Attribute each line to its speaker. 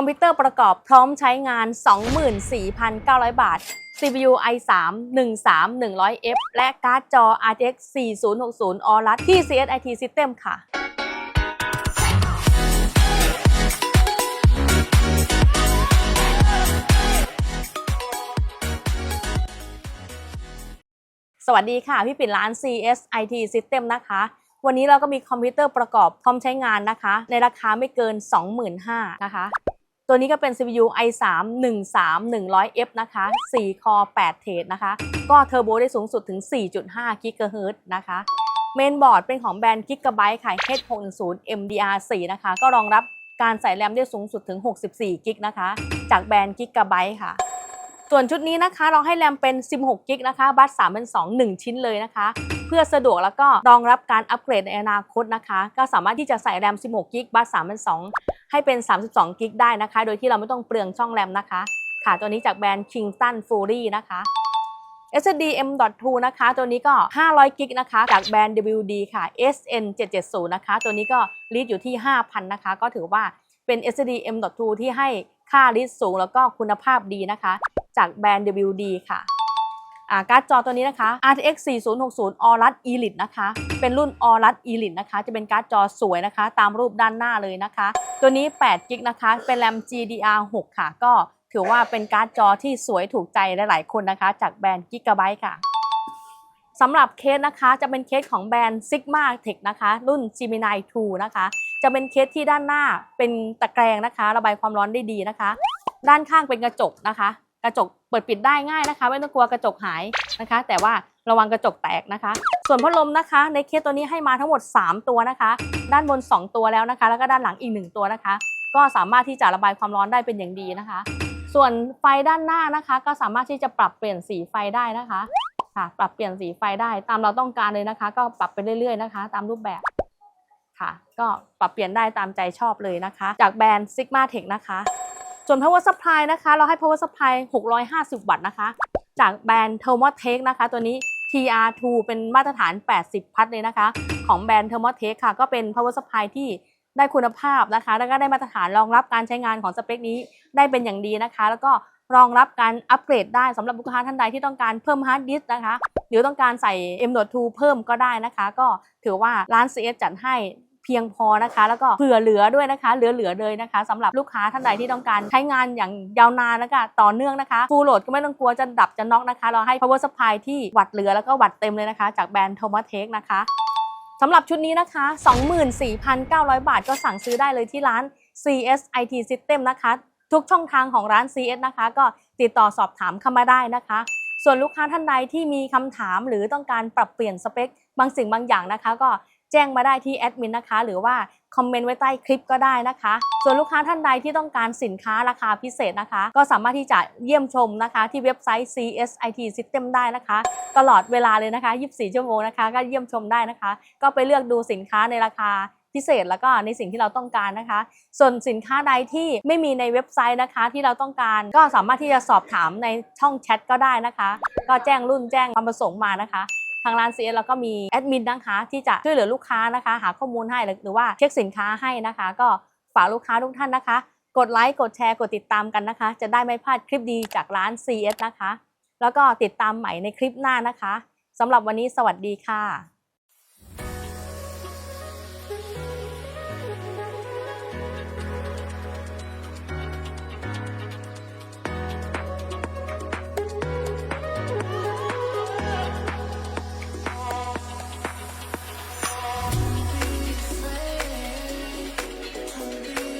Speaker 1: คอมพิวเตอร์ประกอบพร้อมใช้งาน 24,900 บาท CPU i3 13100F และการ์ดจอ RTX 4060 Aorus ที่ CSIT System ค่ะสวัสดีค่ะพี่ปิ่นร้าน CS IT System นะคะ วันนี้เราก็มีคอมพิวเตอร์ประกอบพร้อมใช้งานนะคะ ในราคาไม่เกิน 25,000นะคะ ตัวนี้ก็เป็น CPU i3 13100F นะคะ4คอ8เทรดนะคะ ก็เทอร์โบได้สูงสุดถึง 4.5 GHz นะคะเมนบอร์ดเป็นของแบรนด์ Gigabyte ค่ะ H610 MDR4 นะคะ ก็รองรับการใส่แรมได้สูงสุดถึง 64 กิกนะคะ จากแบรนด์ Gigabyte ค่ะ ส่วนชุดนี้นะคะ เราให้แรมเป็น 16 กิกนะคะ บัส3เป็น 2 1 ชิ้นเลยนะคะ เพื่อสะดวกแล้วก็รองรับการอัปเกรดในอนาคตนะคะ ก็สามารถที่จะใส่แรม 16 กิกบัส32 ให้เป็น 32 กิกได้นะคะ โดยที่เราไม่ต้องเปลืองช่องแรมนะคะ ค่ะ ตัวนี้จากแบรนด์ Kingston Fury นะคะ SSD M.2 นะคะ ตัวนี้ก็ 500 กิกนะคะ จากแบรนด์ WD ค่ะ SN 770นะคะ ตัวนี้ก็รีดอยู่ที่ 5,000 นะคะ ก็ถือว่าเป็น SSD M.2 ที่ให้ค่ารีดสูงแล้วก็คุณภาพดีนะคะ จากแบรนด์ WD ค่ะ การ์ดจอตัวนี้นะคะ RTX 4060 Aorus Elite นะคะ เป็นรุ่น Aorus Elite นะคะ จะเป็นการ์ดจอสวยนะคะ ตามรูปด้านหน้าเลยนะคะ ตัวนี้8กิกนะคะ เป็นแรม GDR6 ค่ะ ก็ถือว่าเป็นการ์ดจอที่สวยถูกใจหลาย ๆ คนนะคะ จากแบรนด์ Gigabyte ค่ะสำหรับเคสนะคะจะเป็นเคสของแบรนด์ Sigma Tech นะคะ รุ่น Gemini 2 นะคะ จะเป็นเคสที่ด้านหน้าเป็นตะแกรงนะคะ ระบายความร้อนได้ดีนะคะ ด้านข้างเป็นกระจกนะคะ กระจกเปิดปิดได้ง่ายนะคะ ไม่ต้องกลัวกระจกหายนะคะ แต่ว่าระวังกระจกแตกนะคะ ส่วนพัดลมนะคะ ในเคสตัวนี้ให้มาทั้งหมด 3 ตัวนะคะ ด้านบน 2 ตัวแล้วนะคะ แล้วก็ด้านหลังอีก 1 ตัวนะคะ ก็สามารถที่จะระบายความร้อนได้เป็นอย่างดีนะคะ ส่วนไฟด้านหน้านะคะ ก็สามารถที่จะปรับเปลี่ยนสีไฟได้นะคะค่ะ ปรับเปลี่ยนสีไฟได้ตามเราต้องการเลยนะคะ ก็ปรับไปเรื่อยๆนะคะ ตามรูปแบบค่ะ ก็ปรับเปลี่ยนได้ตามใจชอบเลยนะคะ จากแบรนด์ Sigma Tech นะคะ ส่วน power supply นะคะ เราให้ power supply 650 วัตต์นะคะ จากแบรนด์ Thermotech นะคะ ตัวนี้ TR2 เป็นมาตรฐาน 80 พัทเลยนะคะ ของแบรนด์ Thermotech ค่ะ ก็เป็น power supply ที่ได้คุณภาพนะคะ แล้วก็ได้มาตรฐานรองรับการใช้งานของสเปคนี้ได้เป็นอย่างดีนะคะ แล้วก็รองรับการอัปเกรดได้สำหรับลูกค้าท่านใดที่ต้องการเพิ่มฮาร์ดดิสนะคะ หรือต้องการใส่ M.2 เพิ่มก็ได้นะคะ ก็ถือว่าร้าน CS จัดให้ เพียงพอนะคะ แล้วก็เผื่อเหลือด้วยนะคะ เหลือๆเลยนะคะสำหรับลูกค้าท่านใดที่ต้องการใช้งานอย่างยาวนานนะคะต่อเนื่องนะคะฟูลโหลดก็ไม่ต้องกลัวจะดับจะน็อกนะคะ เราให้ power supply ที่วัตต์เหลือแล้วก็วัตต์เต็มเลยนะคะ จากแบรนด์ Tomatech นะคะสำหรับชุดนี้นะคะ 24,900 บาทก็สั่งซื้อได้เลยที่ร้าน CS IT System นะคะ ทุกช่องทางของร้าน CS นะคะ ก็ติดต่อสอบถามเข้ามาได้นะคะ ส่วนลูกค้าท่านใดที่มีคำถามหรือต้องการปรับเปลี่ยนสเปค บางสิ่งบางอย่างนะคะ ก็ แจ้งมาได้ที่แอดมินนะคะ หรือว่าคอมเมนต์ไว้ใต้คลิปก็ได้นะคะ ส่วนลูกค้าท่านใดที่ต้องการสินค้าราคาพิเศษนะคะ ก็สามารถที่จะเยี่ยมชมนะคะ ที่เว็บไซต์ CSIT System ได้นะคะ ตลอดเวลาเลยนะคะ 24 ชั่วโมงนะคะ ก็เยี่ยมชมได้นะคะ ก็ไปเลือกดูสินค้าในราคาพิเศษแล้วก็ในสิ่งที่เราต้องการนะคะ ส่วนสินค้าใดที่ไม่มีในเว็บไซต์นะคะ ที่เราต้องการก็สามารถที่จะสอบถามในช่องแชทก็ได้นะคะ ก็แจ้งรุ่นแจ้งความประสงค์มานะคะ ทางร้าน CS เราก็มีแอดมินนะคะที่จะช่วยเหลือลูกค้านะคะ หาข้อมูลให้หรือว่าเช็คสินค้าให้นะคะ ก็ฝากลูกค้าทุกท่านนะคะ กดไลค์กดแชร์กดติดตามกันนะคะ จะได้ไม่พลาดคลิปดีจากร้าน CS นะคะ แล้วก็ติดตามใหม่ในคลิปหน้านะคะสำหรับวันนี้สวัสดีค่ะ